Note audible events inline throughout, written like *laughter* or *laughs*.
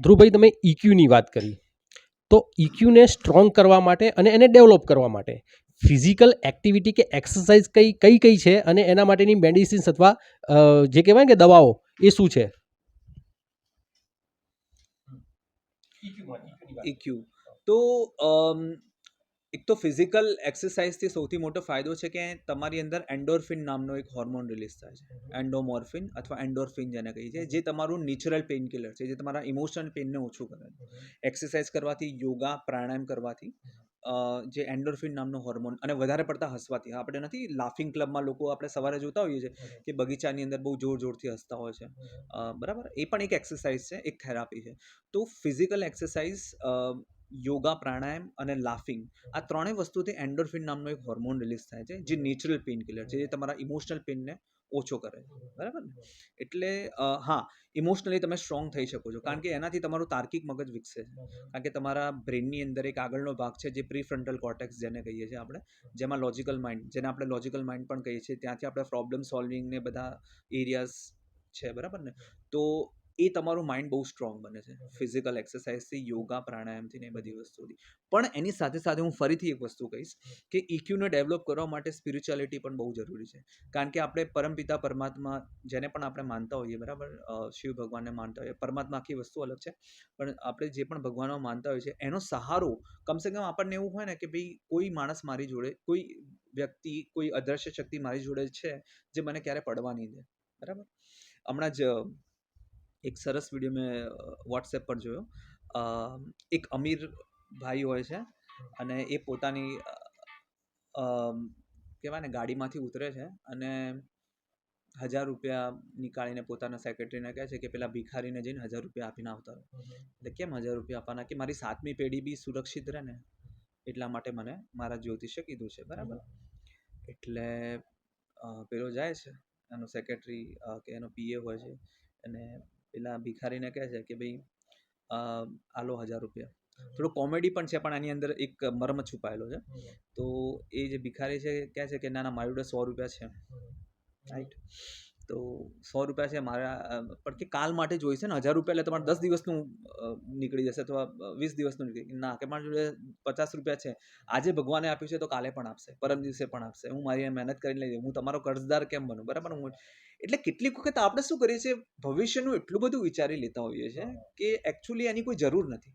ધ્રુવભાઈ તમે ઇક્યુની વાત કરી. તો ઇક્યુને સ્ટ્રોંગ કરવા માટે અને એને ડેવલપ કરવા માટે ફિઝિકલ એક્ટિવિટી કે એક્સરસાઇઝ કઈ કઈ કઈ છે અને એના માટેની મેડિસિન્સ અથવા જે કહેવાય કે દવાઓ એ શું છે? ઇક્યુ તો અમ, એક તો ફિઝિકલ એક્સરસાઇઝથી સૌથી મોટો ફાયદો છે કે તમારી અંદર એન્ડોર્ફિન નામનો એક હોર્મોન રિલીઝ થાય છે. એન્ડોમોર્ફિન અથવા એન્ડોર્ફિન જેને કહીએ છીએ જે તમારું નેચરલ પેઇન કિલર છે જે તમારા ઇમોશનલ પેઇનને ઓછું કરે છે. એક્સરસાઇઝ કરવાથી યોગા પ્રાણાયામ કરવાથી જે એન્ડોર્ફિન નામનો હોર્મોન અને વધારે પડતા હસવાથી આપણે નથી લાફિંગ ક્લબમાં લોકો આપણે સવારે જોતા હોઈએ છીએ કે બગીચાની અંદર બહુ જોર જોરથી હસતા હોય છે. બરાબર? એ પણ એક એક્સરસાઇઝ છે એક થેરાપી છે. તો ફિઝિકલ એક્સરસાઇઝ યોગા, પ્રાણાયામ અને લાફિંગ આ ત્રણેય વસ્તુથી એન્ડોર્ફિન નામનો એક હોર્મોન રિલીઝ થાય છે, જે નેચરલ પેઇન કિલર છે, જે તમારા ઇમોશનલ પેઇનને ઓછો કરે બરાબર ને? એટલે હા ઇમોશનલી તમે સ્ટ્રોંગ થઈ શકો છો. કારણ કે એનાથી તમારું તાર્કિક મગજ વિકસે છે. કારણ કે તમારા બ્રેનની અંદર એક આગળનો ભાગ છે, જે પ્રીફ્રન્ટલ કોર્ટેક્સ જેને કહીએ છીએ આપણે, જેમાં લોજિકલ માઇન્ડ જેને આપણે લોજિકલ માઇન્ડ પણ કહીએ છીએ. ત્યાંથી આપણે પ્રોબ્લેમ સોલ્વિંગ ને બધા એરિયાઝ છે, બરાબર ને? તો એ તમારું માઇન્ડ બહુ સ્ટ્રોંગ બને છે. ફિઝિકલ એક્સરસાઇઝથી યોગા પ્રાણાયામથી ને એ બધી વસ્તુથી પણ એની સાથે સાથે હું ફરીથી એક વસ્તુ કહીશ કે ઇક્યુને ડેવલપ કરવા માટે સ્પિરિચ્યુઆલિટી પણ બહુ જરૂરી છે. કારણ કે આપણે પરમપિતા પરમાત્મા જેને પણ આપણે માનતા હોઈએ બરાબર? શિવ ભગવાનને માનતા હોઈએ પરમાત્મા આખી વસ્તુ અલગ છે. પણ આપણે જે પણ ભગવાનમાં માનતા હોઈએ છીએ એનો સહારો કમસે કમ આપણને એવું હોય ને કે ભાઈ કોઈ માણસ મારી જોડે કોઈ વ્યક્તિ કોઈ અદ્રશ્ય શક્તિ મારી જોડે છે જે મને ક્યારે પડવા નહીં દે. બરાબર? હમણાં જ એક સરસ વીડિયો મેં વોટ્સએપ પર જોયો. એક અમીર ભાઈ હોય છે અને એ પોતાની કહેવાય ને, ગાડીમાંથી ઉતરે છે અને હજાર રૂપિયા નીકાળીને પોતાના સેક્રેટરીને કહે છે કે પેલા ભિખારીને જઈને હજાર રૂપિયા આપીને આવતા એટલે કેમ હજાર રૂપિયા આપવાના? કે મારી સાતમી પેઢી બી સુરક્ષિત રહે ને, એટલા માટે મને મારા જ્યોતિષે કીધું છે, બરાબર? એટલે પેલો જાય છે, એનો સેક્રેટરી કે એનો પીએ હોય છે અને પેલા ભિખારીને કહે છે કે ભાઈ આલો હજાર રૂપિયા. થોડું કોમેડી પણ છે પણ આની અંદર એક મર્મ છુપાયેલો છે. તો એ જે ભિખારી છે કહે છે કે ના ના મારી જોડે સો રૂપિયા છે. રાઈટ તો સો રૂપિયા છે મારા પણ કે કાલ માટે જોઈશે ને હજાર રૂપિયા એટલે તમારે દસ દિવસનું નીકળી જશે અથવા વીસ દિવસનું નીકળી ના કે મારી જોડે પચાસ રૂપિયા છે. આજે ભગવાને આપ્યું છે તો કાલે પણ આપશે પરમ દિવસે પણ આપશે. હું મારી મહેનત કરીને લઈ હું તમારો કર્જદાર કેમ બનું? બરાબર? હું એટલે કેટલીક વખત આપણે શું કરીએ છીએ ભવિષ્યનું એટલું બધું વિચારી લેતા હોઈએ છીએ કે એકચ્યુઅલી એની કોઈ જરૂર નથી.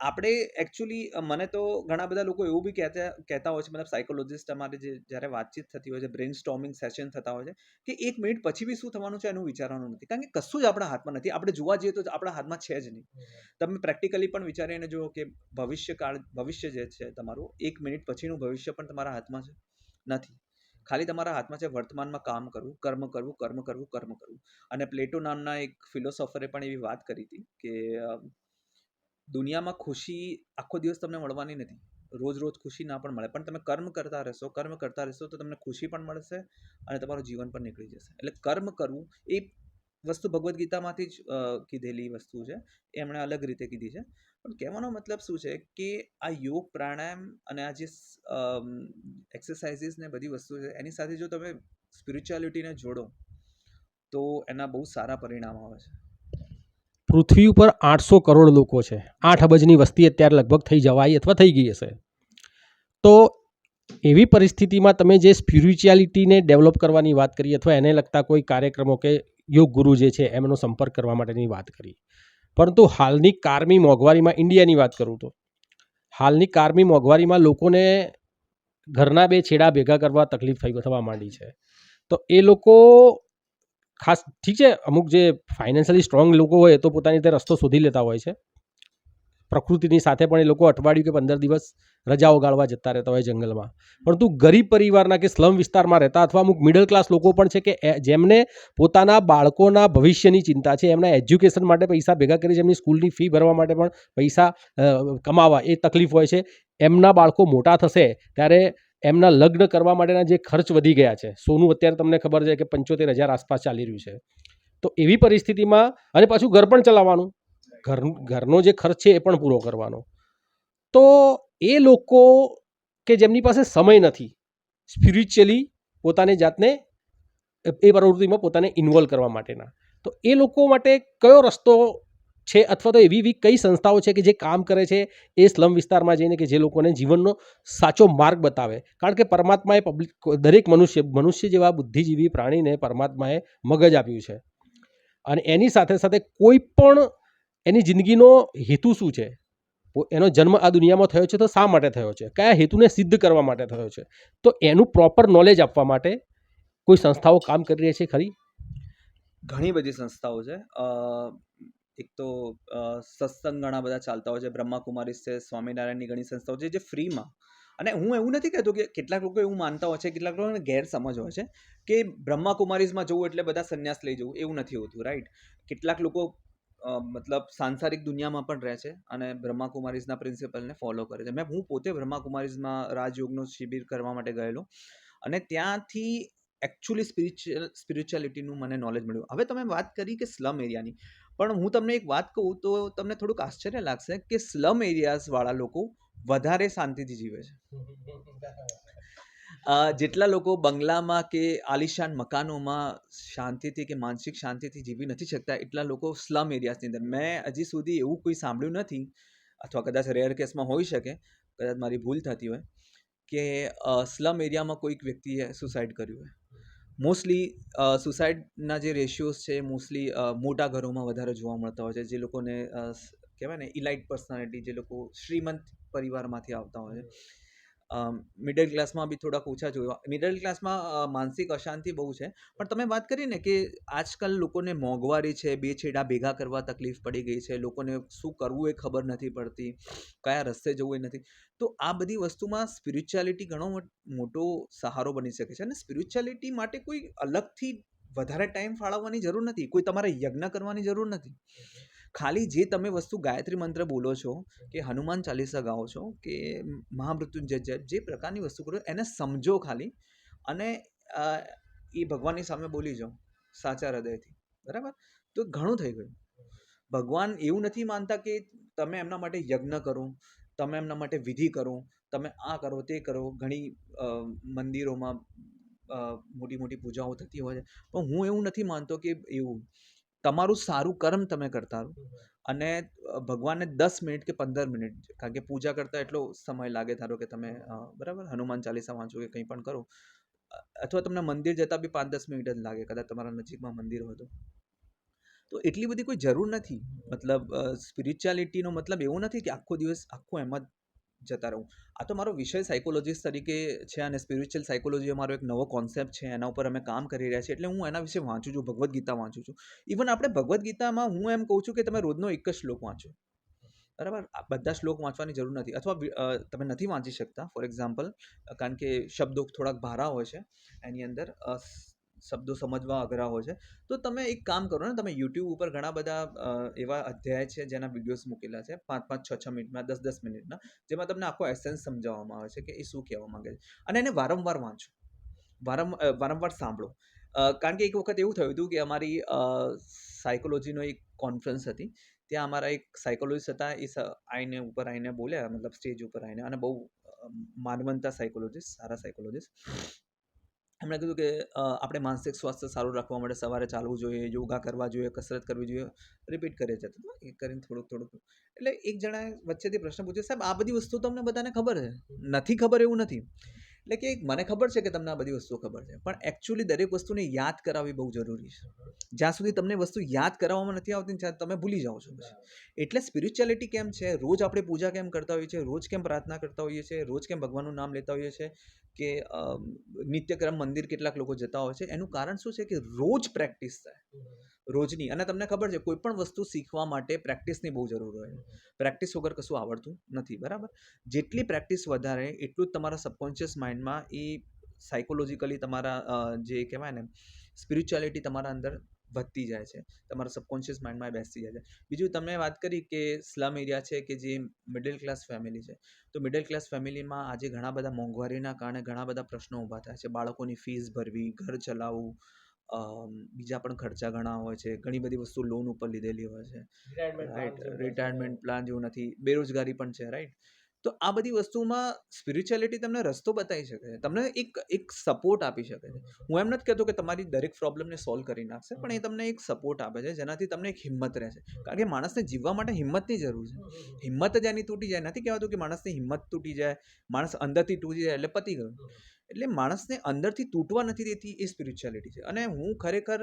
આપણે એકચ્યુઅલી મને તો ઘણા બધા લોકો એવું બી કહેતા કહેતા હોય છે મતલબ સાયકોલોજિસ્ટ અમારે જે જ્યારે વાતચીત થતી હોય છે બ્રેન સ્ટોમિંગ સેશન થતા હોય છે કે એક મિનિટ પછી બી શું થવાનું છે એનું વિચારવાનું નથી. કારણ કે કશું જ આપણા હાથમાં નથી. આપણે જોવા જઈએ તો આપણા હાથમાં છે જ નહીં. તમે પ્રેક્ટિકલી પણ વિચારીને જુઓ કે ભવિષ્યકાળ ભવિષ્ય જે છે તમારું એક મિનિટ પછીનું ભવિષ્ય પણ તમારા હાથમાં છે. નથી. ખાલી તમારા હાથમાં છે વર્તમાનમાં કામ કરવું કર્મ કરવું કર્મ કરવું કર્મ કરવું. અને પ્લેટો નામના એક ફિલોસોફરે પણ એવી વાત કરી હતી કે દુનિયામાં ખુશી આખો દિવસ તમને મળવાની નથી. રોજ રોજ ખુશી ના પણ મળે. પણ તમે કર્મ કરતા રહેશો, કર્મ કરતા રહેશો તો તમને ખુશી પણ મળશે અને તમારું જીવન પણ નીકળી જશે. એટલે કર્મ કરવું એ વસ્તુ ભગવદ્ ગીતામાંથી જ કીધેલી વસ્તુ છે. એમણે અલગ રીતે કીધી છે. પણ કહેવાનો મતલબ શું છે કે આ યોગ, પ્રાણાયામ અને આ જે એક્સરસાઇઝીસ ને બધી વસ્તુ છે, એની સાથે જો તમે સ્પિરિચ્યુઆલિટીને જોડો તો એના બહુ સારા પરિણામ આવે છે. પૃથ્વી ઉપર આઠસો કરોડ લોકો છે. આઠ અબજની વસ્તી અત્યારે લગભગ થઈ જવાય અથવા થઈ ગઈ હશે. તો એવી પરિસ્થિતિમાં તમે જે સ્પિરિચ્યુઆલિટીને ડેવલપ કરવાની વાત કરી અથવા એને લગતા કોઈ કાર્યક્રમો કે યોગ ગુરુ જે છે એમનો સંપર્ક કરવા માટેની વાત કરી. પરંતુ હાલની કારમી મોંઘવારીમાં ઇન્ડિયાની વાત કરું તો. હાલની કારમી મોંઘવારીમાં લોકોને ઘરના બે છેડા ભેગા કરવા તકલીફ થઈ થવા માંડી છે. તો એ લોકો ખાસ ઠીક છે, અમુક જે ફાઇનાન્શિયલી સ્ટ્રોંગ લોકો હોય તો પોતાની રીતે રસ્તો શોધી લેતા હોય છે. પ્રકૃતિની સાથે પણ એ લોકો અઠવાડિયું કે પંદર દિવસ રજાઓ ગાળવા જતા રહેતા હોય જંગલમાં. પરંતુ ગરીબ પરિવારના કે સ્લમ વિસ્તારમાં રહેતા અથવા અમુક મિડલ ક્લાસ લોકો પણ છે કે જેમને પોતાના બાળકોના ભવિષ્યની ચિંતા છે, એમના એજ્યુકેશન માટે પૈસા ભેગા કરી જેમની સ્કૂલની ફી ભરવા માટે પણ પૈસા કમાવા એ તકલીફ હોય છે, એમના બાળકો મોટા થશે ત્યારે એમના લગ્ન કરવા માટેના જે ખર્ચ વધી ગયા છે, સોનું અત્યારે તમને ખબર છે કે પંચોતેર હજાર આસપાસ ચાલી રહ્યું છે. તો એવી પરિસ્થિતિમાં અને પાછું ઘર પણ ચલાવવાનું. ઘર, ઘરનો જે ખર્ચ છે એ પણ પૂરો કરવાનો. તો એ લોકો કે જેમની પાસે સમય નથી સ્પિરિચ્યુઅલી પોતાની જાતને, એ પ્રવૃત્તિમાં પોતાને ઇન્વોલ્વ કરવા માટેના. તો એ લોકો માટે કયો રસ્તો છે અથવા તો એવી એવી કઈ સંસ્થાઓ છે કે જે કામ કરે છે એ સ્લમ વિસ્તારમાં જઈને કે જે લોકોને જીવનનો સાચો માર્ગ બતાવે? કારણ કે પરમાત્માએ પબ્લિક દરેક મનુષ્ય મનુષ્ય જેવા બુદ્ધિજીવી પ્રાણીને પરમાત્માએ મગજ આપ્યું છે. અને એની સાથે સાથે કોઈ પણ એની જિંદગીનો હેતુ શું છે? એનો જન્મ આ દુનિયામાં થયો છે તો શા માટે થયો છે? કયા હેતુને સિદ્ધ કરવા માટે થયો છે? તો એનું પ્રોપર નોલેજ આપવા માટે કોઈ સંસ્થાઓ કામ કરી રહી છે ખરી? ઘણી બધી સંસ્થાઓ છે. એક તો સત્સંગ ઘણા બધા ચાલતા હોય છે. બ્રહ્માકુમારી છે, સ્વામિનારાયણની ઘણી સંસ્થાઓ છે, જે ફ્રીમાં. અને હું એવું નથી કહેતો કે કેટલાક લોકો એવું માનતા હોય છે, કેટલાક લોકોને ગેરસમજ હોય છે કે બ્રહ્માકુમારીઝમાં જવું એટલે બધા સંન્યાસ લઈ જવું, એવું નથી હોતું રાઈટ કેટલાક લોકો મતલબ સાંસારિક દુનિયામાં પણ રહે છે અને બ્રહ્માકુમારીઝના પ્રિન્સિપલને ફોલો કરે છે. મેં, હું પોતે બ્રહ્માકુમારીઝમાં રાજયોગનો શિબિર કરવા માટે ગયેલો અને ત્યાંથી એકચ્યુઅલી સ્પિરિચ્યુઅલ સ્પિરિચ્યુઆલિટીનું મને નોલેજ મળ્યું. હવે તમે વાત કરી કે સ્લમ એરિયાની પણ હું તમને એક વાત કહું તો તમને થોડુંક આશ્ચર્ય લાગશે કે સ્લમ એરિયાઝવાળા લોકો વધારે શાંતિથી જીવે છે. *laughs* જેટલા લોકો બંગલામાં કે આલિશાન મકાનોમાં શાંતિથી કે માનસિક શાંતિથી જીવી નથી શકતા એટલા લોકો સ્લમ એરિયાઝની અંદર. મેં હજી સુધી એવું કોઈ સાંભળ્યું નથી અથવા કદાચ રેર કેસમાં હોઈ શકે કદાચ મારી ભૂલ થતી હોય કે સ્લમ એરિયામાં કોઈક વ્યક્તિએ સુસાઇડ કર્યું હોય. મોસ્ટલી સુસાઇડના જે રેશિયોઝ છે, મોસ્ટલી મોટા ઘરોમાં વધારે જોવા મળતા હોય છે, જે લોકોને કહેવાય ને ઇલાઇટ પર્સનાલિટી જે લોકો શ્રીમંત પરિવારમાંથી આવતા હોય છે. મિડલ ક્લાસમાં બી થોડાક ઓછા જોવા મિડલ ક્લાસમાં માનસિક અશાંતિ બહુ છે. પણ તમે વાત કરીને કે આજકાલ લોકોને મોંઘવારી છે, બે છેડા ભેગા કરવા તકલીફ પડી ગઈ છે, લોકોને શું કરવું એ ખબર નથી પડતી, કયા રસ્તે જવું એ નથી. તો આ બધી વસ્તુમાં સ્પિરિચ્યુઆલિટી ઘણો મોટો સહારો બની શકે છે. અને સ્પિરિચ્યુઆલિટી માટે કોઈ અલગથી વધારે ટાઈમ ફાળવવાની જરૂર નથી. કોઈ તમારે યજ્ઞ કરવાની જરૂર નથી. ખાલી જે તમે વસ્તુ ગાયત્રી મંત્ર બોલો છો કે હનુમાન ચાલીસા ગાઓ છો કે મહામૃત્યુંજય જપ જે પ્રકારની વસ્તુ કરો એને સમજો ખાલી અને એ ભગવાનની સામે બોલી જાઓ સાચા હૃદયથી. બરાબર? તો ઘણું થઈ ગયું. ભગવાન એવું નથી માનતા કે તમે એમના માટે યજ્ઞ કરો, તમે એમના માટે વિધિ કરો, તમે આ કરો, તે કરો, ઘણી મંદિરોમાં મોટી મોટી પૂજાઓ થતી હોય છે. પણ હું એવું નથી માનતો કે એવું તમારું સારું કર્મ તમે કરતા રહો. અને ભગવાનને દસ મિનિટ કે પંદર મિનિટ, કારણ કે પૂજા કરતા એટલો સમય લાગે ધારો કે તમે બરાબર? હનુમાન ચાલીસા વાંચો કે કંઈ પણ કરો. અથવા તમને મંદિર જતાં બી પાંચ દસ મિનિટ જ લાગે, કદાચ તમારા નજીકમાં મંદિર હોય તો. તો એટલી બધી કોઈ જરૂર નથી. મતલબ સ્પિરિચ્યુઆલિટીનો મતલબ એવો નથી કે આખો દિવસ આખો એમ જ જતા રહું. આ તો મારો વિષય સાયકોલોજીસ્ટ તરીકે છે અને સ્પિરિચ્યુઅલ સાયકોલોજી અમારો એક નવો કોન્સેપ્ટ છે. એના ઉપર અમે કામ કરી રહ્યા છીએ એટલે હું એના વિશે વાંચું છું, ભગવદ્ ગીતા વાંચું છું. ઇવન આપણે ભગવદ્ ગીતામાં હું એમ કહું છું કે તમે રોજનો એક જ શ્લોક વાંચો. બરાબર? બધા શ્લોક વાંચવાની જરૂર નથી. અથવા તમે નથી વાંચી શકતા ફોર એક્ઝામ્પલ કારણ કે શબ્દો થોડાક ભારા હોય છે. એની અંદર શબ્દો સમજવા અઘરા હોય છે. તો તમે એક કામ કરો ને, તમે યુટ્યુબ ઉપર ઘણા બધા એવા અધ્યાય છે જેના વિડીયોઝ મૂકેલા છે, પાંચ પાંચ, છ છ મિનિટના, દસ દસ મિનિટના, જેમાં તમને આખો એસેન્સ સમજાવવામાં આવે છે કે એ શું કહેવા માંગે છે. અને એને વારંવાર વાંચો. વારંવાર વારંવાર સાંભળો. કારણ કે એક વખત એવું થયું હતું કે અમારી સાયકોલોજીનો એક કોન્ફરન્સ હતી. ત્યાં અમારા એક સાયકોલોજીસ્ટ હતા, એ આઈને ઉપર આવીને બોલ્યા, મતલબ સ્ટેજ ઉપર આવીને અને બહુ માનવંતા સાયકોલોજીસ્ટ સારા સાયકોલોજીસ્ટ એમણે કીધું કે આપણે માનસિક સ્વાસ્થ્ય સારું રાખવા માટે સવારે ચાલવું જોઈએ, યોગા કરવા જોઈએ, કસરત કરવી જોઈએ રિપીટ કરે છે એ કરીને થોડુંક થોડુંક. એટલે એક જણાએ વચ્ચેથી પ્રશ્ન પૂછ્યો, સાહેબ, આ બધી વસ્તુ તમને બધાને ખબર છે? નથી ખબર, એવું નથી. એટલે કે મને ખબર છે કે તમને આ બધી વસ્તુઓ ખબર છે, પણ એકચ્યુઅલી દરેક વસ્તુને યાદ કરાવવી બહુ જરૂરી છે. જ્યાં સુધી તમને વસ્તુ યાદ કરાવવામાં નથી આવતી ત્યાં તમે ભૂલી જાઓ છો પછી. એટલે સ્પિરિચ્યુઆલિટી કેમ છે? રોજ આપણે પૂજા કેમ કરતા હોઈએ છીએ? રોજ કેમ પ્રાર્થના કરતા હોઈએ છીએ? રોજ કેમ ભગવાનનું નામ લેતા હોઈએ છીએ? કે નિત્યક્રમ મંદિર કેટલાક લોકો જતા હોય છે? એનું કારણ શું છે? કે રોજ પ્રેક્ટિસ થાય. રોજની. અને તમને ખબર છે, કોઈ પણ વસ્તુ શીખવા માટે પ્રેક્ટિસની બહુ જરૂર હોય પ્રેક્ટિસ વગર કશું આવડતું નથી, બરાબર? જેટલી પ્રેક્ટિસ વધારે, એટલું જ તમારા સબકોન્શિયસ માઇન્ડમાં એ સાયકોલોજીકલી તમારા જે કહેવાય ને, સ્પિરિચ્યુઆલિટી તમારા અંદર વધતી જાય છે. તમારા સબકોન્શિયસ માઇન્ડમાં બેસતી જાય છે. બીજું તમે વાત કરી કે સ્લમ એરિયા છે કે જે મિડલ ક્લાસ ફેમિલી છે. તો મિડલ ક્લાસ ફેમિલીમાં આજે ઘણા બધા મોંઘવારીના કારણે ઘણા બધા પ્રશ્નો ઊભા થાય છે. બાળકોની ફીસ ભરવી, ઘર ચલાવવું બીજા પણ ખર્ચા ઘણા હોય છે. ઘણી બધી વસ્તુ લોન ઉપર લીધેલી હોય છે. રાઈટ રિટાયરમેન્ટ પ્લાન જેવું નથી. બેરોજગારી પણ છે રાઈટ તો આ બધી વસ્તુમાં સ્પિરિચ્યુઆલિટી તમને રસ્તો બતાવી શકે છે. તમને એક એક સપોર્ટ આપી શકે છે. હું એમ નથી કહેતો કે તમારી દરેક પ્રોબ્લેમને સોલ્વ કરી નાખશે, પણ એ તમને એક સપોર્ટ આપે છે, જેનાથી તમને એક હિંમત રહેશે કારણ કે માણસને જીવવા માટે હિંમતની જરૂર છે. હિંમત જ એની તૂટી જાય. નથી કહેવાતું કે માણસની હિંમત તૂટી જાય, માણસ અંદરથી તૂટી જાય, એટલે પતી ગયું. એટલે માણસને અંદરથી તૂટવા નથી દેતી એ સ્પિરિચ્યુઆલિટી છે. અને હું ખરેખર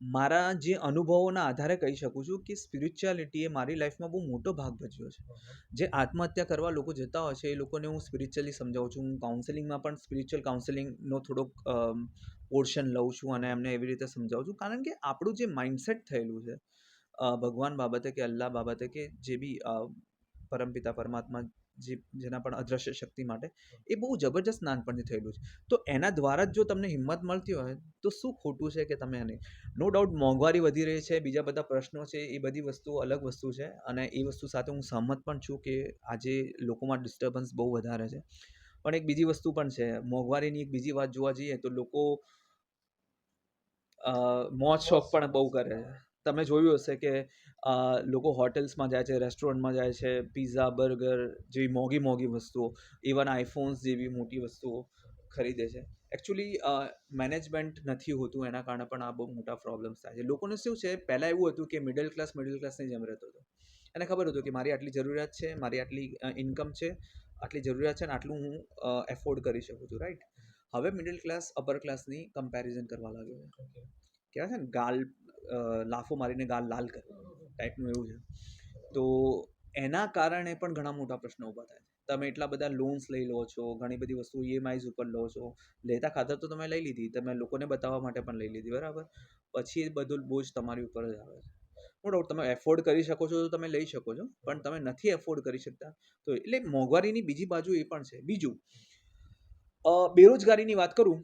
મારા જે અનુભવોના આધારે કહી શકું છું કે સ્પિરિચ્યુઆલિટીએ મારી લાઈફમાં બહુ મોટો ભાગ ભજવ્યો છે. જે આત્મહત્યા કરવા લોકો જતા હોય છે એ લોકોને હું સ્પિરિચ્યુઅલી સમજાવું છું. હું કાઉન્સેલિંગમાં પણ સ્પિરિચ્યુઅલ કાઉન્સેલિંગનો થોડોક પોર્શન લઉં છું અને એમને એવી રીતે સમજાવું છું. કારણ કે આપણું જે માઇન્ડસેટ થયેલું છે ભગવાન બાબતે કે અલ્લાહ બાબતે કે જે બી પરમપિતા પરમાત્મા જે જેના પણ અદ્રશ્ય શક્તિ માટે, એ બહુ જબરજસ્ત નાનપણથી થયેલું છે. તો એના દ્વારા જ જો તમને હિંમત મળતી હોય, તો શું ખોટું છે કે તમે એને નો ડાઉટ મોંઘવારી વધી રહી છે, બીજા બધા પ્રશ્નો છે, એ બધી વસ્તુઓ અલગ વસ્તુ છે, અને એ વસ્તુ સાથે હું સહમત પણ છું કે આજે લોકોમાં ડિસ્ટર્બન્સ બહુ વધારે છે. પણ એક બીજી વસ્તુ પણ છે, મોંઘવારીની એક બીજી વાત જોવા જઈએ તો લોકો મોજ શોખ પણ બહુ કરે છે. તમે જોયું હશે કે લોકો હોટેલ્સમાં જાય છે રેસ્ટોરન્ટમાં જાય છે પિઝા બર્ગર જેવી મોંઘી મોંઘી વસ્તુઓ ઇવન આઈફોન્સ જેવી મોટી વસ્તુઓ ખરીદે છે. એકચ્યુઅલી મેનેજમેન્ટ નથી હોતું એના કારણે પણ આ બહુ મોટા પ્રોબ્લેમ્સ થાય છે. લોકોને શું છે પહેલાં એવું હતું કે મિડલ ક્લાસ મિડલ ક્લાસની જેમ રહેતો હતો. એને ખબર હતું કે મારી આટલી જરૂરિયાત છે મારી આટલી ઇન્કમ છે આટલી જરૂરિયાત છે અને આટલું હું એફોર્ડ કરી શકું છું રાઈટ? હવે મિડલ ક્લાસ અપર ક્લાસની કમ્પેરિઝન કરવા લાગ્યો છે. કહેવાય છે ને ગાલ લાફો મારીને ગાલ લાલ કરે ટાઈપનું એવું છે. તો એના કારણે પણ ઘણા મોટા પ્રશ્નો ઊભા થાય છે. તમે એટલા બધા લોન્સ લઈ લો છો, ઘણી બધી વસ્તુ ઈએમઆઈઝ ઉપર લો છો. લેતા ખાતર તો તમે લઈ લીધી, તમે લોકોને બતાવવા માટે પણ લઈ લીધી, બરાબર? પછી એ બધું બોજ તમારી ઉપર જ આવે છે. નો ડાઉટ તમે એફોર્ડ કરી શકો છો તો તમે લઈ શકો છો, પણ તમે નથી એફોર્ડ કરી શકતા, તો એટલે મોંઘવારીની બીજી બાજુ એ પણ છે. બીજું બેરોજગારીની વાત કરું,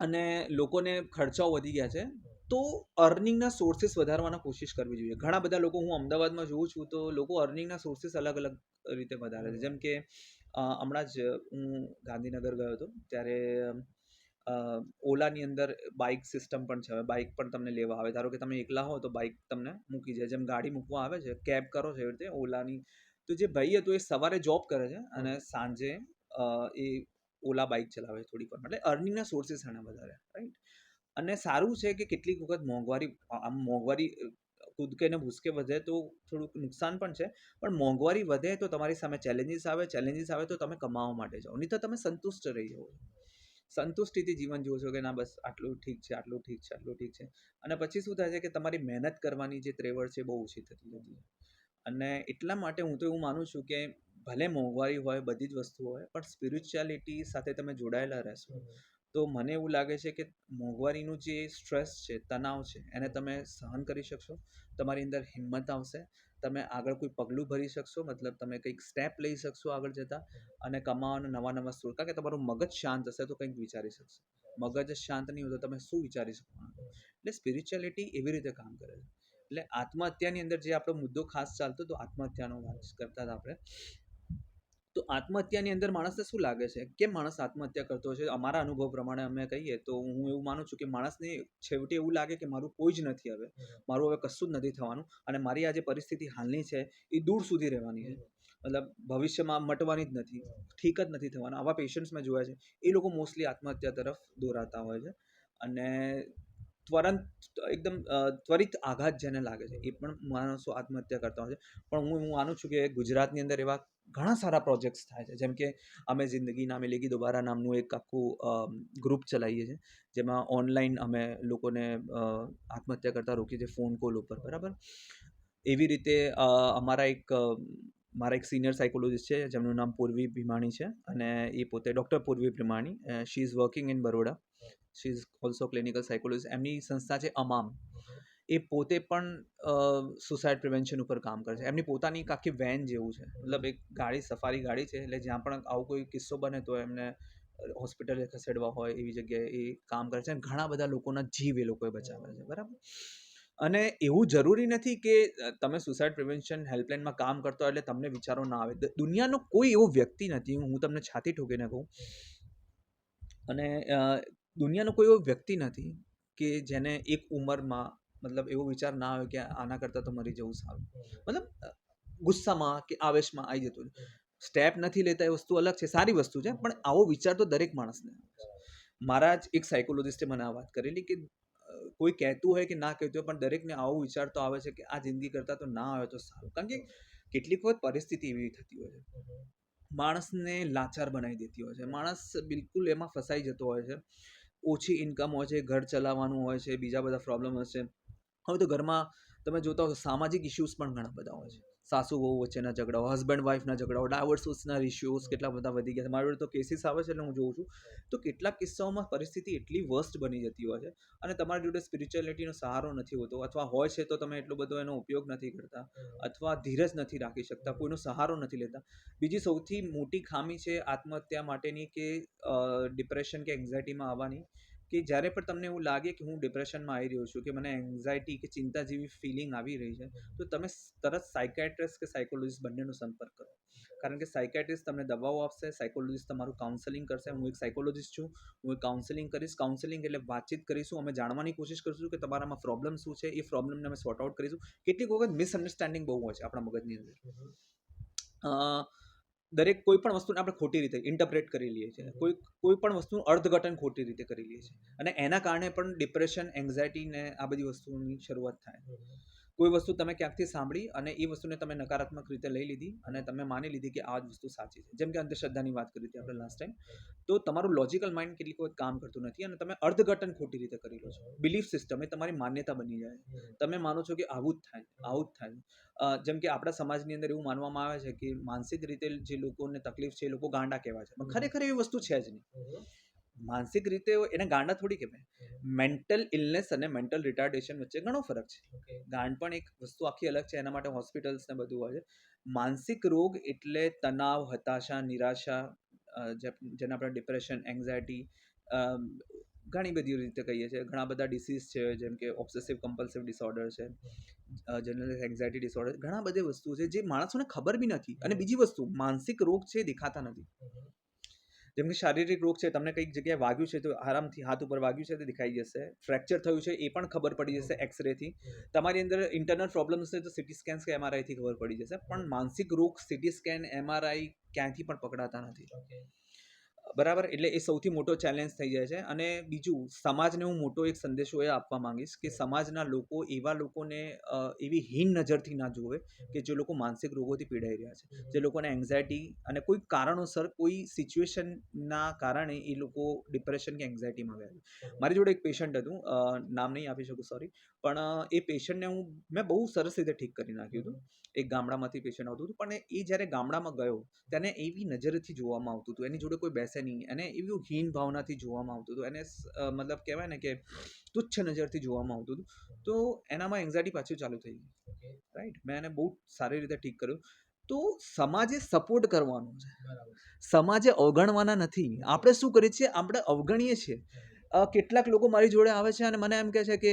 અને લોકોને ખર્ચાઓ વધી ગયા છે તો અર્નિંગના સોર્સિસ વધારવાના કોશિશ કરવી જોઈએ. ઘણા બધા લોકો, હું અમદાવાદમાં જોઉં છું, તો લોકો અર્નિંગના સોર્સિસ અલગ અલગ રીતે વધારે છે. જેમ કે હમણાં જ હું ગાંધીનગર ગયો હતો, ત્યારે ઓલાની અંદર બાઇક સિસ્ટમ પણ છે. હવે બાઇક પણ તમને લેવા આવે. ધારો કે તમે એકલા હો, તો બાઇક તમને મૂકી જાય. જેમ ગાડી મૂકવા આવે છે કેબ કરો છો એવી રીતે, ઓલાની. તો જે ભાઈ હતો એ સવારે જોબ કરે છે અને સાંજે એ ઓલા બાઇક ચલાવે થોડીક વાર. એટલે અર્નિંગના સોર્સિસ એના વધારે રાઈટ અને સારું છે કે કેટલીક વખત મોંઘવારી, આમ મોંઘવારી કૂદકે ને ભૂસકે વધે તો થોડુંક નુકસાન પણ છે. પણ મોંઘવારી વધે તો તમારી સામે ચેલેન્જીસ આવે ચેલેન્જીસ આવે તો તમે કમાવા માટે જાઓ. નહીં તો તમે સંતુષ્ટ રહી જાઓ. સંતુષ્ટિથી જીવન જુઓ છો કે ના બસ આટલું ઠીક છે, આટલું ઠીક છે, આટલું ઠીક છે. અને પછી શું થાય છે કે તમારી મહેનત કરવાની જે ત્રેવડ છે બહુ ઓછી થતી જતી અને એટલા માટે હું તો એવું માનું છું કે ભલે મોંઘવારી હોય, બધી જ વસ્તુ હોય, પણ સ્પિરિચ્યુઆલિટી સાથે તમે જોડાયેલા રહેશો. તો મને એવું લાગે છે કે મોંઘવારીનું જે સ્ટ્રેસ છે, તણાવ છે, એને તમે સહન કરી શકશો. તમારી અંદર હિંમત આવશે. તમે આગળ કોઈ પગલું ભરી શકશો. મતલબ તમે કંઈક સ્ટેપ લઈ શકશો આગળ જતાં અને કમાવાના નવા નવા સ્ત્રોત. કારણ કે તમારું મગજ શાંત હશે તો કંઈક વિચારી શકશો. મગજ જ શાંત નહીં હોય તો તમે શું વિચારી શકો? એટલે સ્પિરિચ્યુઆલિટી એવી રીતે કામ કરે છે. એટલે આત્મહત્યાની અંદર જે આપણો મુદ્દો ખાસ ચાલતો હતો આત્મહત્યાનો વાત કરતા હતા આપણે. તો આત્મહત્યાની અંદર માણસને શું લાગે છે? કેમ માણસ આત્મહત્યા કરતો છે? અમારા અનુભવ પ્રમાણે અમે કહીએ તો હું એવું માનું છું કે માણસને છેવટે એવું લાગે કે મારું કોઈ જ નથી હવે. મારું હવે કશું જ નથી થવાનું અને મારી આ જે પરિસ્થિતિ હાલની છે એ દૂર સુધી રહેવાની છે. મતલબ ભવિષ્યમાં મટવાની જ નથી. ઠીક જ નથી થવાના. આવા પેશન્ટ્સ મેં જોયા છે. એ લોકો મોસ્ટલી આત્મહત્યા તરફ દોરાતા હોય છે. અને ત્વરંત, એકદમ ત્વરિત આઘાત જેને લાગે છે, એ પણ માણસો આત્મહત્યા કરતા હોય છે. પણ હું હું માનું છું કે ગુજરાતની અંદર એવા ઘણા સારા પ્રોજેક્ટ્સ થાય છે. જેમ કે અમે જિંદગી ના મિલેગી દોબારા નામનું એક આખું ગ્રુપ ચલાવીએ છીએ, જેમાં ઓનલાઈન અમે લોકોને આત્મહત્યા કરતા રોકીએ છીએ ફોન કોલ ઉપર, બરાબર? એવી રીતે અમારા એક મારા એક સિનિયર સાયકોલોજીસ્ટ છે, જેમનું નામ પૂર્વી ભીમાણી છે અને એ પોતે doctor Purvi Bhimani she is working in Baroda she is also clinical psychologist એમની સંસ્થા છે અમામ. એ પોતે પણ સુસાઇડ પ્રિવેન્શન ઉપર કામ કરે છે. એમની પોતાની એક આખી વેન જેવું છે. મતલબ એક ગાડી, સફારી ગાડી છે. એટલે જ્યાં પણ આવો કોઈ કિસ્સો બને તો એમને હોસ્પિટલે ખસેડવા હોય એવી જગ્યાએ એ કામ કરે છે. અને ઘણા બધા લોકોના જીવ એ લોકોએ બચાવ્યા છે. બરાબર? અને એવું જરૂરી નથી કે તમે સુસાઇડ પ્રિવેન્શન હેલ્પલાઇનમાં કામ કરતો હોય એટલે તમને વિચારો ના આવે. દુનિયાનો કોઈ એવો વ્યક્તિ નથી. હું તમને છાતી ઠોકીને કહું. અને દુનિયાનો કોઈ એવો વ્યક્તિ નથી કે જેને એક ઉંમરમાં મતલબ એવો વિચાર ના આવે કે આના કરતાં તો મરી જવું સારું. મતલબ ગુસ્સામાં કે આવેશમાં આવી જતું સ્ટેપ નથી લેતા એ વસ્તુ અલગ છે, સારી વસ્તુ છે, પણ આવો વિચાર તો દરેક માણસને મારા જ એક સાયકોલોજિસ્ટે મને આ વાત કરેલી કે કોઈ કહેતું હોય કે ના કહેતું હોય, પણ દરેકને આવો વિચાર તો આવે છે કે આ જિંદગી કરતાં તો ના આવે તો સારું. કારણ કે કેટલીક વખત પરિસ્થિતિ એવી થતી હોય છે. માણસને લાચાર બનાવી દેતી હોય છે. માણસ બિલકુલ એમાં ફસાઈ જતો હોય છે. ઓછી ઇન્કમ હોય છે, ઘર ચલાવવાનું હોય છે, બીજા બધા પ્રોબ્લેમ હોય છે. હવે તો ઘરમાં તમે જોતા હો સામાજિક ઇશ્યુઝ પણ ઘણા બધા હોય છે. સાસુ વહુ વચ્ચેના ઝઘડાઓ હસબન્ડ વાઈફના ઝઘડાઓ ડાયવર્સના ઇશ્યુઝ કેટલા બધા વધી ગયા છે. મારી જોડે તો કેસીસ આવે છે એટલે હું જોઉં છું. તો કેટલાક કિસ્સાઓમાં પરિસ્થિતિ એટલી વર્સ્ટ બની જતી હોય છે અને તમારી જોડે સ્પિરિચ્યુઆલિટીનો સહારો નથી હોતો અથવા હોય છે તો તમે એટલો બધો એનો ઉપયોગ નથી કરતા અથવા ધીરજ નથી રાખી શકતા કોઈનો સહારો નથી લેતા. બીજી સૌથી મોટી ખામી છે આત્મહત્યા માટેની કે ડિપ્રેશન કે એન્ઝાયટીમાં આવવાની. કે જ્યારે પણ તમને એવું લાગે કે હું ડિપ્રેશનમાં આવી રહ્યો છું કે મને એન્ઝાયટી કે ચિંતા જેવી ફિલિંગ આવી રહી છે તો તમે તરત સાયકાટ્રિસ્ટ કે સાયકોલોજીસ્ટ બંનેનો સંપર્ક કરો. કારણ કે સાયકાટ્રિસ્ટ તમને દવાઓ આપશે સાયકોલોજીસ્ટ તમારું કાઉન્સેલિંગ કરશે. હું એક સાયકોલોજીસ્ટ છું હું એક કાઉન્સેલિંગ કરીશ. કાઉન્સેલિંગ એટલે વાતચીત કરીશું અમે જાણવાની કોશિશ કરીશું કે તમારામાં પ્રોબ્લેમ શું છે એ પ્રોબ્લેમને અમે સોર્ટ આઉટ કરીશું. કેટલીક વખત મિસઅન્ડરસ્ટેન્ડિંગ બહુ હોય છે આપણા મગજની અંદર. દરેક કોઈ પણ વસ્તુને આપણે ખોટી રીતે ઇન્ટરપ્રેટ કરી લઈએ છીએ. કોઈ કોઈ પણ વસ્તુનું અર્થઘટન ખોટી રીતે કરી લઈએ છીએ. અને એના કારણે પણ ડિપ્રેશન એન્ઝાયટી ને આ બધી વસ્તુઓની શરૂઆત થાય. કોઈ વસ્તુ તમે ક્યાંકથી સાંભળી અને એ વસ્તુને તમે નકારાત્મક રીતે લઈ લીધી અને તમે માની લીધી કે આ જ વસ્તુ સાચી છે. જેમ કે અંધશ્રદ્ધાની વાત કરી હતી આપણે લાસ્ટ ટાઈમ તો તમારું લોજિકલ માઇન્ડ કેટલીક વખત કામ કરતું નથી અને તમે અર્થઘટન ખોટી રીતે કરી લો છો. બિલીફ સિસ્ટમ એ તમારી માન્યતા બની જાય. તમે માનો છો કે આવું જ થાય, આવું જ થાય. જેમ કે આપણા સમાજની અંદર એવું માનવામાં આવે છે કે માનસિક રીતે જે લોકોને તકલીફ છે એ લોકો ગાંડા કહેવાય છે. ખરેખર એવી વસ્તુ છે જ નહીં. માનસિક રીતે એને ગાંડા થોડી કહેવાય. મેન્ટલ ઇલનેસ અને મેન્ટલ રિટાર્ડેશન વચ્ચે ઘણો ફરક છે. ગાંડ પણ એક વસ્તુ આખી અલગ છે એના માટે હોસ્પિટલ્સ ને બધું હોય છે. માનસિક રોગ એટલે તણાવ હતાશા નિરાશા જેને આપણે ડિપ્રેશન એન્ઝાયટી ઘણી બધી રીતે કહીએ છીએ. ઘણા બધા ડિસીઝ છે જેમ કે ઓબ્સેસિવ કમ્પલ્સિવ ડિસઓર્ડર છે જનરલ એન્ઝાયટી ડિસઓર્ડર ઘણા બધી વસ્તુ છે જે માણસોને ખબર બી નથી. અને બીજી વસ્તુ માનસિક રોગ છે એ દેખાતા નથી. જેમ કે શારીરિક રોગ છે તમને કંઈક જગ્યાએ વાગ્યું છે તો આરામથી હાથ ઉપર વાગ્યું છે તે દેખાઈ જશે. ફ્રેક્ચર થયું છે એ પણ ખબર પડી જશે એક્સરેથી તમારી અંદર ઇન્ટરનલ પ્રોબ્લેમ્સ છે તો સિટી સ્કેન્સ કે એમઆરઆઈથી ખબર પડી જશે. પણ માનસિક રોગ સિટી સ્કેન એમઆરઆઈ ક્યાંયથી પણ પકડાતા નથી. બરાબર? એટલે એ સૌથી મોટો ચેલેન્જ થઈ જાય છે. અને બીજું સમાજને હું મોટો એક સંદેશો એ આપવા માંગીશ કે સમાજના લોકો એવા લોકોને એવી હીન નજરથી ના જોવે કે જે લોકો માનસિક રોગોથી પીડાઈ રહ્યા છે. જે લોકોને એન્ઝાયટી અને કોઈ કારણોસર કોઈ સિચ્યુએશનના કારણે એ લોકો ડિપ્રેશન કે એન્ઝાયટીમાં ગયા મારી જોડે એક પેશન્ટ હતું નામ નહીં આપી શકું સોરી પણ એ પેશન્ટને હું મેં બહુ સરસ રીતે ઠીક કરી નાખ્યું હતું. એક ગામડામાંથી પેશન્ટ આવતું હતું. પણ એ જ્યારે ગામડામાં ગયો તેને એવી નજરથી જોવામાં આવતું હતું. એની જોડે કોઈ બેસે નહીં. એને એવું હીન ભાવનાથી જોવામાં આવતું હતું. એને મતલબ કહેવાય ને કે તુચ્છ નજરથી જોવામાં આવતું હતું. તો એનામાં એન્ઝાયટી પાછું ચાલુ થઈ ગઈ. રાઈટ મેં એને બહુ સારી રીતે ઠીક કર્યું. તો સમાજે સપોર્ટ કરવાનો છે. સમાજે અવગણવાના નથી. આપણે શું કરીએ છીએ? આપણે અવગણીએ છીએ. કેટલાક લોકો મારી જોડે આવે છે અને મને એમ કહે છે કે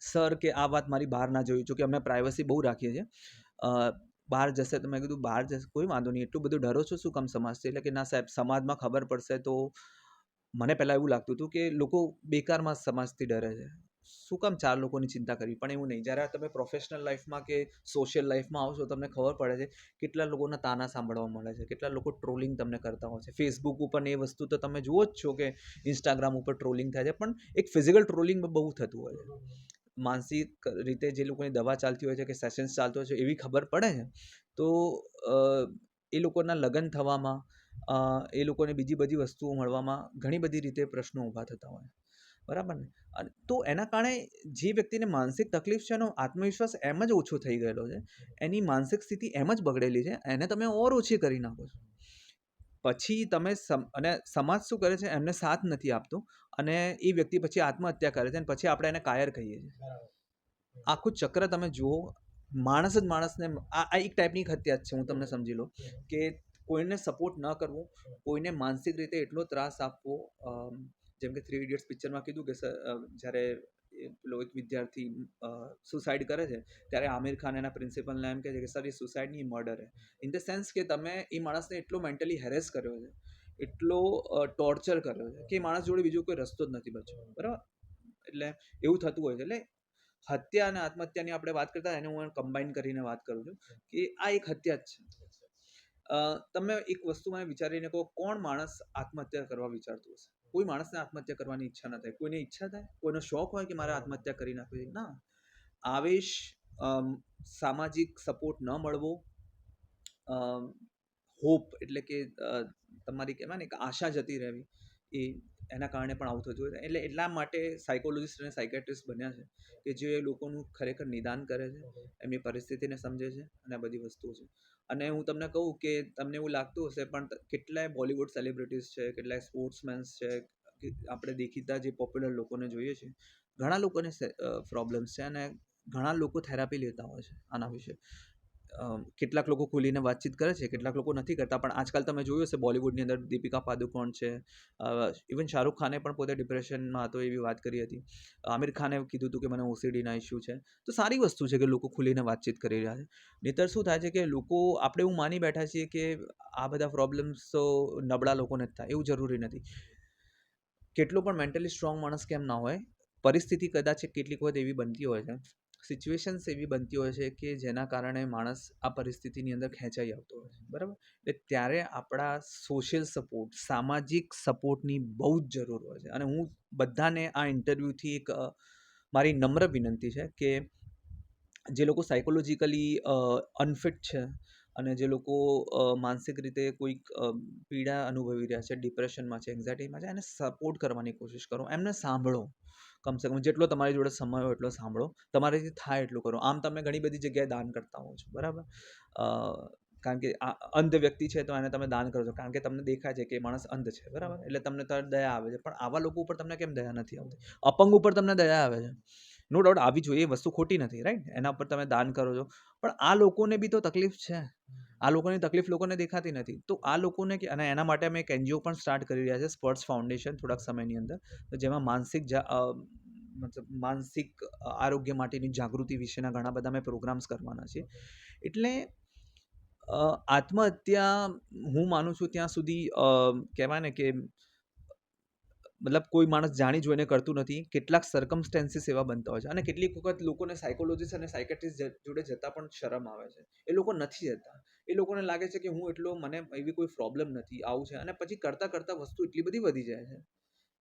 સર કે આ વાત મારી બહાર ના જોઈ જો કે અમે પ્રાઇવસી બહુ રાખીએ છીએ. બહાર જશે તો મેં કીધું, બહાર જશે, કોઈ વાંધો નહીં, એટલું બધું ડરો છો શું કામ સમાજથી? એટલે કે, ના સાહેબ, સમાજમાં ખબર પડશે તો મને પહેલાં એવું લાગતું હતું કે લોકો બેકારમાં સમાજથી ડરે છે. શું કામ ચાર લોકોની ચિંતા કરવી? પણ એવું નહીં. જ્યારે તમે પ્રોફેશનલ લાઈફમાં કે સોશિયલ લાઈફમાં આવશો તમને ખબર પડે છે કેટલા લોકોના તાના સાંભળવા મળે છે, કેટલા લોકો ટ્રોલિંગ તમને કરતા હોય છે. ફેસબુક ઉપર એ વસ્તુ તો તમે જુઓ જ છો કે ઇન્સ્ટાગ્રામ ઉપર ટ્રોલિંગ થાય છે, પણ એક ફિઝિકલ ટ્રોલિંગ બહુ થતું હોય છે. માનસિક રીતે જે લોકોની દવા ચાલતી હોય છે કે સેશન્સ ચાલતો હોય છે એવી ખબર પડે છે, તો એ લોકોના લગ્ન થવામાં એ લોકોને બીજી બધી વસ્તુઓ મળવામાં ઘણી બધી રીતે પ્રશ્નો ઊભા થતા હોય. બરાબર ને? તો એના કારણે જે વ્યક્તિને માનસિક તકલીફ છે એનો આત્મવિશ્વાસ એમ જ ઓછો થઈ ગયેલો છે. એની માનસિક સ્થિતિ એમ જ બગડેલી છે. એને તમે ઓર ઓછી કરી નાખો છો. પછી તમે સમ અને સમાજ શું કરે છે? એમને સાથ નથી આપતો અને એ વ્યક્તિ પછી આત્મહત્યા કરે છે અને પછી આપણે એને કાયર કહીએ છીએ. આખું ચક્ર તમે જુઓ માણસ જ માણસને આ એક ટાઈપની હત્યા જ છે હું તમને સમજી લો કે કોઈને સપોર્ટ ન કરવો કોઈને માનસિક રીતે એટલો ત્રાસ આપવો જેમ કે થ્રી ઇડિયટ્સ પિક્ચરમાં કીધું કે જ્યારે પેલો એક વિદ્યાર્થી સુસાઇડ કરે છે, ત્યારે આમિર ખાન એના પ્રિન્સિપલને એમ કહે છે કે સર એ સુસાઇડ નહીં મર્ડર હે. ઇન ધ સેન્સ કે તમે એ માણસને એટલો મેન્ટલી હેરેસ કર્યો છે, એટલો ટોર્ચર કર્યો છે, કે એ માણસ જોડે બીજો કોઈ રસ્તો જ નથી બચ્યો. બરાબર? એટલે એવું થતું હોય છે. એટલે હત્યા અને આત્મહત્યાની આપણે વાત કરતા એને હું કમ્બાઈન કરીને વાત કરું છું કે આ એક હત્યા જ છે. તમે એક વસ્તુ મને વિચારીને કહો, કોણ માણસ આત્મહત્યા કરવા વિચારતું હશે? કોઈ માણસને આત્મહત્યા કરવાની ઈચ્છા ન થાય. કોઈને ઈચ્છા થાય? કોઈનો શોખ હોય કે મારે આત્મહત્યા કરી નાખવી? ના. આવેશ સામાજિક સપોર્ટ ન મળવો હોપ એટલે કે તમારી કહેવાય ને કે આશા જતી રહેવી એ એના કારણે પણ આવું થતું હોય. એટલે એટલા માટે સાયકોલોજિસ્ટ અને સાયકેટ્રિસ્ટ બન્યા છે કે જે લોકોનું ખરેખર નિદાન કરે છે, એમની પરિસ્થિતિને સમજે છે અને આ બધી વસ્તુઓ છે અને હું તમને કહું કે તમને એવું લાગતું હશે પણ કેટલાય બોલિવૂડ સેલિબ્રિટીઝ છે, કેટલાય સ્પોર્ટ્સમેન્સ છે આપણે દેખીતા જે પોપ્યુલર લોકોને જોઈએ છે, ઘણા લોકોને પ્રોબ્લેમ્સ છે અને ઘણા લોકો થેરાપી લેતા હોય છે આના વિશે કેટલાક લોકો ખુલીને વાતચીત કરે છે, કેટલાક લોકો નથી કરતા. પણ આજકાલ તમે જોયું હશે, બોલિવૂડની અંદર દીપિકા પાદુકોણ છે ઇવન શાહરૂખ ખાને પણ પોતે ડિપ્રેશનમાં હતો એવી વાત કરી હતી. આમિર ખાને કીધું હતું કે મને ઓસીડીના ઇસ્યુ છે. તો સારી વસ્તુ છે કે લોકો ખુલીને વાતચીત કરી રહ્યા છે. નહીતર શું થાય છે કે લોકો, આપણે એવું માની બેઠા છીએ કે આ બધા પ્રોબ્લેમ્સ તો નબળા લોકોને જ થાય, એવું જરૂરી નથી. કેટલો પણ મેન્ટલી સ્ટ્રોંગ માણસ કેમ ના હોય, પરિસ્થિતિ કદાચ કેટલીક વખત એવી બનતી હોય છે સિચ્યુએશન્સ એવી બનતી હોય છે કે જેના કારણે માણસ આ પરિસ્થિતિની અંદર ખેંચાઈ આવતો હોય છે, બરાબર? એટલે ત્યારે આપણા સોશિયલ સપોર્ટ સામાજિક સપોર્ટની બહુ જ જરૂર હોય છે. અને હું બધાને આ ઇન્ટરવ્યૂથી એક મારી નમ્ર વિનંતી છે કે જે લોકો સાયકોલોજીકલી અનફિટ છે અને જે લોકો માનસિક રીતે કોઈક પીડા અનુભવી રહ્યા છે ડિપ્રેશનમાં છે એન્ઝાયટીમાં છે, એને સપોર્ટ કરવાની કોશિશ કરો. એમને સાંભળો. કમસે કમ જેટલો તમારી જોડે સમય હોય એટલો સાંભળો. તમારાથી થાય એટલું કરો. આમ તમે ઘણી બધી જગ્યાએ દાન કરતા હો છો, બરાબર? કારણ કે આ અંધ વ્યક્તિ છે તો એને તમે દાન કરો છો. કારણ કે તમને દેખાય છે કે માણસ અંધ છે, બરાબર? એટલે તમને તરત દયા આવે છે. પણ આવા લોકો ઉપર તમને કેમ દયા નથી આવતી? અપંગ ઉપર તમને દયા આવે છે. નો ડાઉટ, આવી જોઈએ એ વસ્તુ ખોટી નથી રાઈટ એના પર તમે દાન કરો છો. પણ આ લોકોને બી તો તકલીફ છે. આ લોકોની તકલીફ લોકોને દેખાતી નથી. તો આ લોકોને કે, અને એના માટે અમે એક એનજીઓ પણ સ્ટાર્ટ કરી રહ્યા છે સ્પર્ટ્સ ફાઉન્ડેશન થોડાક સમયની અંદર. જેમાં માનસિક મતલબ માનસિક આરોગ્ય માટેની જાગૃતિ વિશેના ઘણા બધા મેં પ્રોગ્રામ્સ કરવાના છે. એટલે આત્મહત્યા હું માનું છું ત્યાં સુધી કહેવાય ને કે મતલબ કોઈ માણસ જાણી જોઈને કરતું નથી. કેટલાક સર્કમસ્ટેન્સીસ એવા બનતા હોય છે અને કેટલીક વખત લોકોને સાયકોલોજીસ્ટ અને સાયકેટ્રિસ્ટ જોડે જતા પણ શરમ આવે છે. એ લોકો નથી જતા. એ લોકોને લાગે છે કે હું એટલો, મને એવી કોઈ પ્રોબ્લેમ નથી, આવું છે અને પછી કરતાં કરતાં વસ્તુ એટલી બધી વધી જાય છે.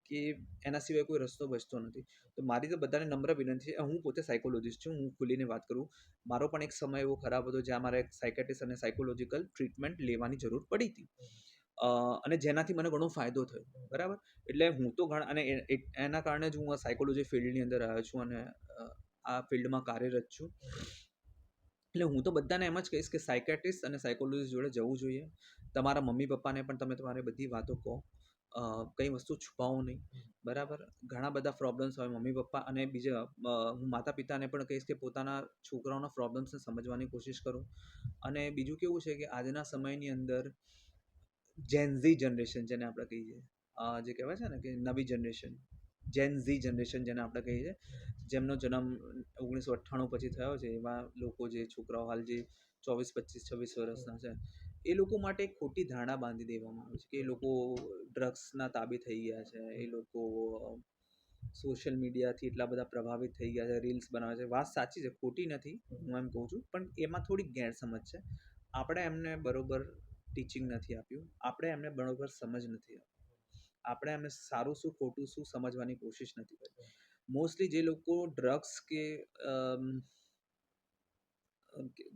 કે એના સિવાય કોઈ રસ્તો બચતો નથી. તો મારી તો બધાને નમ્ર વિનંતી છે. હું પોતે સાયકોલોજીસ્ટ છું. હું ખુલીને વાત કરું. મારો પણ એક સમય એવો ખરાબ હતો, જ્યાં મારે સાયકેટ્રિસ્ટ અને સાયકોલોજીકલ ટ્રીટમેન્ટ લેવાની જરૂર પડી હતી. અને જેનાથી મને ઘણો ફાયદો થયો. બરાબર? એટલે હું તો ઘણા, અને એના કારણે જ હું આ સાયકોલોજી ફિલ્ડની અંદર આવ્યો છું અને આ ફિલ્ડમાં કાર્યરત છું. એટલે હું તો બધાને એમ જ કહીશ કે સાયકેટ્રિસ્ટ અને સાયકોલોજીસ્ટ જોડે જવું જોઈએ. તમારા મમ્મી પપ્પાને પણ તમે તમારી બધી વાતો કહો. કંઈ વસ્તુ છુપાવું નહીં. બરાબર? ઘણા બધા પ્રોબ્લેમ્સ હોય મમ્મી પપ્પા અને બીજા હું માતા પિતાને પણ કહીશ કે પોતાના છોકરાઓના પ્રોબ્લેમ્સને સમજવાની કોશિશ કરો. અને બીજું કેવું છે કે આજના સમયની અંદર જેનઝી જનરેશન જેને આપણે કહીએ જે કહેવાય છે ને કે નવી જનરેશન જેનઝી જનરેશન જેને આપણે કહીએ છીએ જેમનો જન્મ ઓગણીસો અઠ્ઠાણું પછી થયો છે. એવા લોકો જે છોકરાઓ હાલ જે ચોવીસ પચીસ છવ્વીસ વર્ષના છે. એ લોકો માટે ખોટી ધારણા બાંધી દેવામાં આવે છે કે એ લોકો ડ્રગ્સના તાબે થઈ ગયા છે, એ લોકો સોશિયલ મીડિયાથી એટલા બધા પ્રભાવિત થઈ ગયા છે રીલ્સ બનાવે છે. વાત સાચી છે, ખોટી નથી, હું એમ કહું છું, પણ એમાં થોડીક ગેરસમજ છે. આપણે એમને બરોબર ટીચિંગ નથી આપ્યું, આપણે એમને બરોબર સમજ નથી આપી. આપણે એમને સારું શું, ખોટું શું સમજવાની કોશિશ નથી કરી. મોસ્ટલી જે લોકો ડ્રગ્સ કે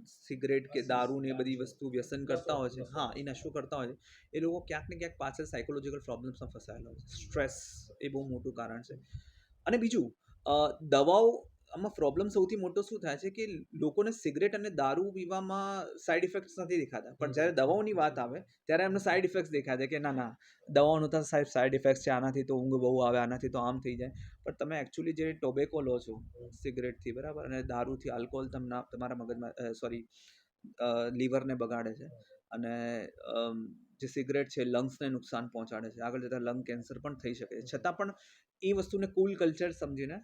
સિગરેટ કે દારૂ ને એ બધી વસ્તુ વ્યસન કરતા હોય છે હા એ નશો કરતા હોય છે એ લોકો ક્યાંક ને ક્યાંક પાછળ સાયકોલોજીકલ પ્રોબ્લેમ્સમાં ફસાયેલા હોય છે સ્ટ્રેસ એ બહુ મોટું કારણ છે અને બીજું દવાઓ આમાં પ્રોબ્લેમ સૌથી મોટો શું થાય છે કે લોકોને સિગરેટ અને દારૂ પીવામાં સાઈડ ઇફેક્ટ્સ નથી દેખાતા. પણ જ્યારે દવાઓની વાત આવે ત્યારે એમને સાઈડ ઇફેક્ટ્સ દેખાય છે કે ના ના દવાઓનો તો સાહેબ સાઈડ ઇફેક્ટ્સ છે આનાથી તો ઊંઘ બહુ આવે આનાથી તો આમ થઈ જાય. પણ તમે એકચ્યુઅલી જે ટોબેકો લો છો સિગરેટથી બરાબર? અને દારૂથી આલ્કોહોલ તમને તમારા મગજમાં સોરી લીવરને બગાડે છે. અને જે સિગરેટ છે લંગ્સને નુકસાન પહોંચાડે છે. આગળ જતાં લંગ કેન્સર પણ થઈ શકે છે. છતાં પણ એ વસ્તુને કુલ કલ્ચર સમજીને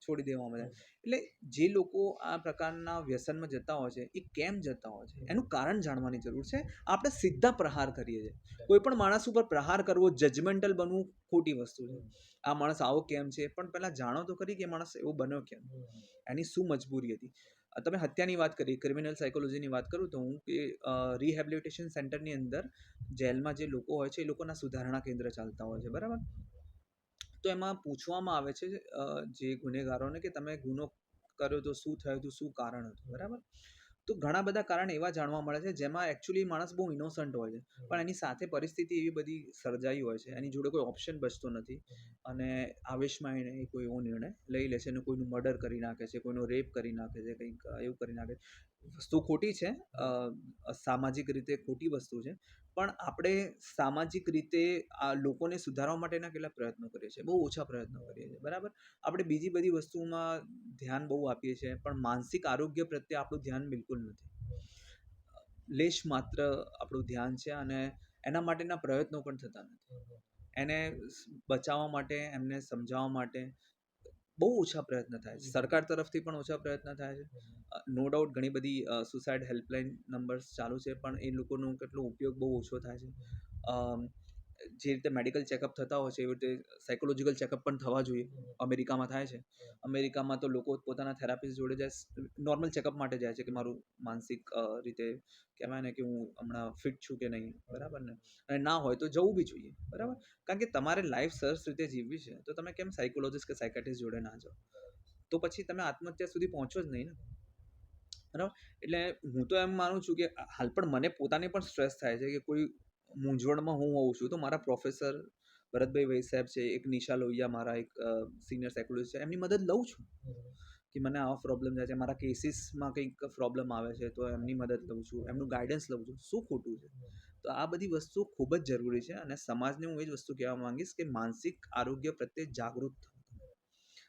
છોડી દેવામાં આવે એટલે જે લોકો આ પ્રકારના વ્યસનમાં જતા હોય છે એ કેમ જતા હોય છે? એનું કારણ જાણવાની જરૂર છે. આપણે સીધા પ્રહાર કરીએ છીએ. કોઈ પણ માણસ ઉપર પ્રહાર કરવો જજમેન્ટલ બનવું ખોટી વસ્તુ છે. આ માણસ આવો કેમ છે? પણ પહેલાં જાણો તો ખરી કે માણસ એવો બન્યો કેમ? એની શું મજબૂરી હતી? તમે હત્યાની વાત કરી ક્રિમિનલ સાયકોલોજીની વાત કરું તો હું કે રિહેબિલિટેશન સેન્ટરની અંદર જેલમાં જે લોકો હોય છે એ લોકોના સુધારણા કેન્દ્ર ચાલતા હોય છે. બરાબર? તો એમાં પૂછવામાં આવે છે જે ગુનેગારોને કે તમે ગુનો કર્યો તો શું થયું હતું શું કારણ હતું બરાબર? તો ઘણા બધા કારણ એવા જાણવા મળે છે જેમાં એકચ્યુઅલી માણસ બહુ ઇનોસન્ટ હોય છે. પણ એની સાથે પરિસ્થિતિ એવી બધી સર્જાઈ હોય છે એની જોડે કોઈ ઓપ્શન બચતો નથી. અને આવેશમાં એને કોઈ એવો નિર્ણય લઈ લે છે અને કોઈનું મર્ડર કરી નાખે છે કોઈનો રેપ કરી નાખે છે કંઈક એવું કરી નાખે છે. વસ્તુ ખોટી છે સામાજિક રીતે ખોટી વસ્તુ છે, પણ આપણે સામાજિક રીતે આ લોકોને સુધારવા માટેના કેટલા પ્રયત્નો કરીએ છીએ? બહુ ઓછા પ્રયત્નો કરીએ છીએ, બરાબર? આપણે બીજી બધી વસ્તુમાં ધ્યાન બહુ આપીએ છીએ, પણ માનસિક આરોગ્ય પ્રત્યે આપણું ધ્યાન બિલકુલ નથી. લેશ માત્ર આપણું ધ્યાન છે અને એના માટેના પ્રયત્નો પણ થતા નથી. એને બચાવવા માટે, એમને સમજાવવા માટે બહુ ઓછા પ્રયત્ન થાય છે. સરકાર તરફથી પણ ઓછા પ્રયત્ન થાય છે. નો ડાઉટ ઘણી બધી સુસાઇડ હેલ્પલાઇન નંબર્સ ચાલુ છે પણ એ લોકોનો કેટલો ઉપયોગ બહુ ઓછો થાય છે. જે રીતે મેડિકલ ચેકઅપ થતા હોય છે એવી રીતે સાયકોલોજીકલ ચેકઅપ પણ થવા જોઈએ અમેરિકામાં થાય છે. અમેરિકામાં તો લોકો પોતાના થેરાપિસ્ટ જોડે જાય નોર્મલ ચેકઅપ માટે જાય છે કે મારું માનસિક રીતે કહેવાય ને કે હું હમણાં ફિટ છું કે નહીં બરાબર ને? અને ના હોય તો જવું બી જોઈએ બરાબર? કારણ કે તમારે લાઈફ સરસ રીતે જીવવી છે તો તમે કેમ સાયકોલોજીસ્ટ કે સાયકાટ્રિસ્ટ જોડે ના જાઓ? તો પછી તમે આત્મહત્યા સુધી પહોંચો જ નહીં ને. બરાબર? એટલે હું તો એમ માનું છું કે હાલ પણ મને પોતાને પણ સ્ટ્રેસ થાય છે કે કોઈ મૂંઝવણમાં હું હોઉં છું. તો મારા પ્રોફેસર ભરતભાઈ વૈદ સાહેબ છે, એક નિશા લોહિયા મારા એક સિનિયર સાયકોલોજીસ્ટ છે, એમની મદદ લઉં છું કે મને આવા પ્રોબ્લેમ થાય છે. મારા કેસીસમાં કંઈક પ્રોબ્લેમ આવે છે તો એમની મદદ લઉં છું, એમનું ગાઈડન્સ લઉં છું. શું ખોટું છે? તો આ બધી વસ્તુ ખૂબ જ જરૂરી છે અને સમાજને હું એ જ વસ્તુ કહેવા માંગીશ કે માનસિક આરોગ્ય પ્રત્યે જાગૃત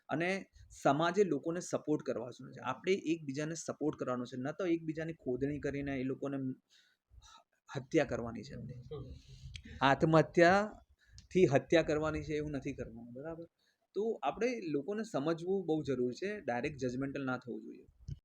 અને સમાજે લોકોને સપોર્ટ કરવા છે? આપણે એકબીજાને સપોર્ટ કરવાનો છે. ન તો એકબીજાની ખોદણી કરીને એ લોકોને હત્યા કરવાની છે એમની. આત્મહત્યાથી હત્યા કરવાની છે એવું નથી કરવાનું બરાબર? તો આપણે લોકોને સમજવું બહુ જરૂરી છે ડાયરેક્ટ જજમેન્ટલ ના થવું જોઈએ.